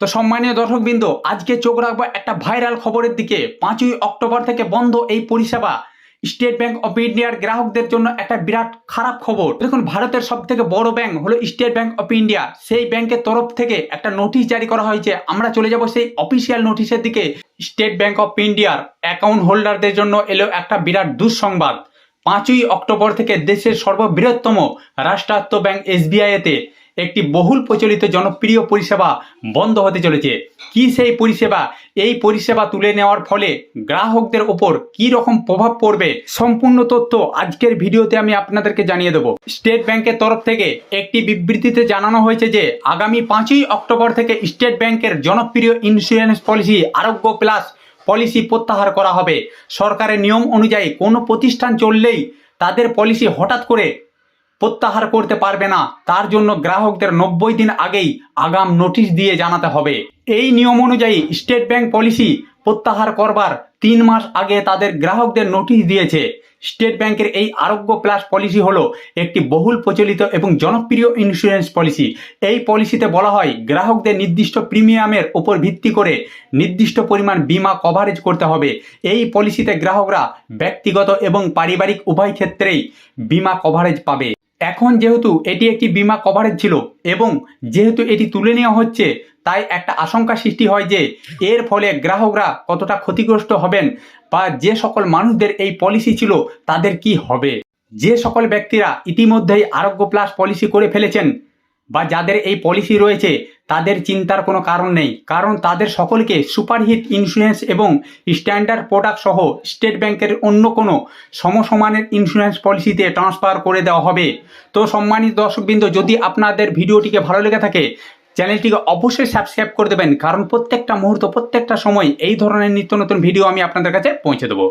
তো সম্মানীয় দর্শকবৃন্দ, আজকে চোখ রাখব একটা ভাইরাল খবরের দিকে। পাঁচই অক্টোবর থেকে বন্ধ এই পরিষেবা। স্টেট ব্যাংক অফ ইন্ডিয়ার গ্রাহকদের জন্য একটা বিরাট খারাপ খবর। দেখুন, ভারতের সব থেকে বড় ব্যাংক হলো স্টেট ব্যাংক অফ ইন্ডিয়া। সেই ব্যাংকের তরফ থেকে একটা নোটিশ জারি করা হয়েছে। আমরা চলে যাব সেই অফিসিয়াল নোটিশের দিকে। স্টেট ব্যাংক অফ ইন্ডিয়ার অ্যাকাউন্ট হোল্ডারদের জন্য এলো একটা বিরাট দুঃসংবাদ। পাঁচই অক্টোবর থেকে দেশের সর্ববৃহত্তম রাষ্ট্রায়ত্ত ব্যাংক এসবিআইতে একটি বহুল প্রচলিত জনপ্রিয় পরিষেবা বন্ধ হতে চলেছে। কি সেই পরিষেবা? এই পরিষেবা তুলে নেওয়ার ফলে গ্রাহকদের ওপর কি রকম প্রভাব পড়বে? সম্পূর্ণ তথ্য আজকের ভিডিওতে আমি আপনাদেরকে জানিয়ে দেবো। স্টেট ব্যাংকের তরফ থেকে একটি বিবৃতিতে জানানো হয়েছে যে, আগামী পাঁচই অক্টোবর থেকে স্টেট ব্যাংকের জনপ্রিয় insurance policy Arogya plus policy প্রত্যাহার করা হবে। সরকারের নিয়ম অনুযায়ী কোনো প্রতিষ্ঠান চললেই তাদের পলিসি হঠাৎ করে প্রত্যাহার করতে পারবে না। তার জন্য গ্রাহকদের নব্বই দিন আগেই আগাম নোটিশ দিয়ে জানাতে হবে। এই নিয়ম অনুযায়ী স্টেট ব্যাংক পলিসি প্রত্যাহার করবার তিন মাস আগে তাদের গ্রাহকদের নোটিশ দিয়েছে। স্টেট ব্যাংকের এই আরোগ্য প্লাস পলিসি হলো একটি বহুল প্রচলিত এবং জনপ্রিয় ইন্স্যুরেন্স পলিসি। এই পলিসিতে বলা হয়, গ্রাহকদের নির্দিষ্ট প্রিমিয়ামের উপর ভিত্তি করে নির্দিষ্ট পরিমাণ বীমা কভারেজ করতে হবে। এই পলিসিতে গ্রাহকরা ব্যক্তিগত এবং পারিবারিক উভয় ক্ষেত্রেই বীমা কভারেজ পাবে। এখন যেহেতু এটি একটি বিমা কভারেজ ছিল এবং যেহেতু এটি তুলে নেওয়া হচ্ছে, তাই একটা আশঙ্কা সৃষ্টি হয় যে এর ফলে গ্রাহকরা কতটা ক্ষতিগ্রস্ত হবেন বা যে সকল মানুষদের এই পলিসি ছিল তাদের কি হবে? যে সকল ব্যক্তিরা ইতিমধ্যেই আরোগ্য প্লাস পলিসি করে ফেলেছেন বা যাদের এই পলিসি রয়েছে, তাদের চিন্তার কোনো কারণ নেই। কারণ তাদের সকলকে সুপারহিট ইন্স্যুরেন্স এবং স্ট্যান্ডার্ড প্রোডাক্ট সহ স্টেট ব্যাংকের অন্য কোনো সমসমানের ইন্স্যুরেন্স পলিসিতে ট্রান্সফার করে দেওয়া হবে। তো সম্মানিত দর্শকবৃন্দ, যদি আপনাদের ভিডিওটিকে ভালো লেগে থাকে, চ্যানেলটিকে অবশ্যই সাবস্ক্রাইব করে দেবেন। কারণ প্রত্যেকটা মুহূর্ত, প্রত্যেকটা সময় এই ধরনের নিত্য নতুন ভিডিও আমি আপনাদের কাছে পৌঁছে দেবো।